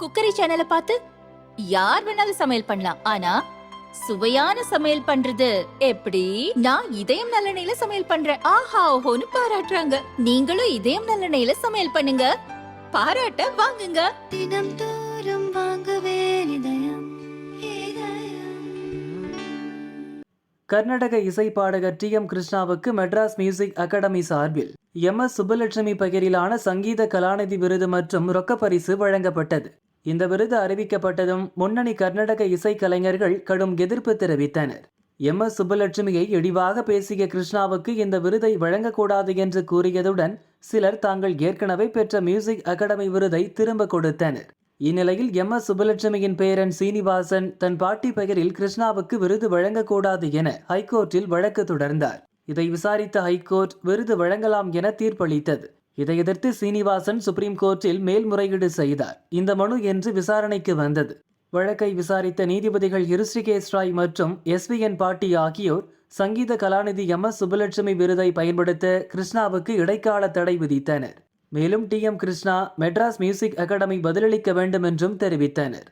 Cookery சேனலை பார்த்து யார் வேணாலும் சமையல் பண்ணலாம். ஆனா சுவையான சமையல் பண்றது எப்படி? நான் இதயம் நல்லெண்ணெயில சமையல் பண்றேன். ஆஹா ஓஹோன்னு பாராட்டுறாங்க. நீங்களும் இதயம் நல்லெண்ணெயில சமையல் பண்ணுங்க. பாராட்ட வாங்குங்க. தினம் தோறும் வாங்குவே இதயம் இதயம். கர்நாடக இசை பாடகர் டி எம் கிருஷ்ணாவுக்கு மெட்ராஸ் மியூசிக் அகாடமி சார்பில் எம் எஸ் சுப்புலட்சுமி பெயரிலான சங்கீத கலாநிதி விருது மற்றும் ரொக்கப் பரிசு வழங்கப்பட்டது. இந்த விருது அறிவிக்கப்பட்டதும் முன்னணி கர்நாடக இசைக்கலைஞர்கள் கடும் எதிர்ப்பு தெரிவித்தனர். எம். எஸ். சுப்புலட்சுமியை இழிவாக பேசிய கிருஷ்ணாவுக்கு இந்த விருதை வழங்கக்கூடாது என்று கூறியதுடன் சிலர் தாங்கள் ஏற்கனவே பெற்ற மியூசிக் அகாடமி விருதை திரும்ப கொடுத்தனர். இந்நிலையில் எம். எஸ். சுப்புலட்சுமியின் பேரன் சீனிவாசன் தன் பாட்டி பெயரில் கிருஷ்ணாவுக்கு விருது வழங்கக்கூடாது என ஹைகோர்ட்டில் வழக்கு தொடர்ந்தார். இதை விசாரித்த ஹைகோர்ட் விருது வழங்கலாம் என தீர்ப்பளித்தது. இதை எதிர்த்து சீனிவாசன் சுப்ரீம் கோர்ட்டில் மேல்முறையீடு செய்தார். இந்த மனு என்று விசாரணைக்கு வந்தது. வழக்கை விசாரித்த நீதிபதிகள் ஹிருஸ்ரிகேஷ் ராய் மற்றும் எஸ்விஎன் பாட்டி ஆகியோர் சங்கீத கலாநிதி எம் எஸ் சுப்புலட்சுமி விருதை பயன்படுத்த கிருஷ்ணாவுக்கு இடைக்கால தடை விதித்தனர். மேலும் T M Krishna Madras music academy பதிலளிக்க வேண்டும் என்றும் தெரிவித்தனர்.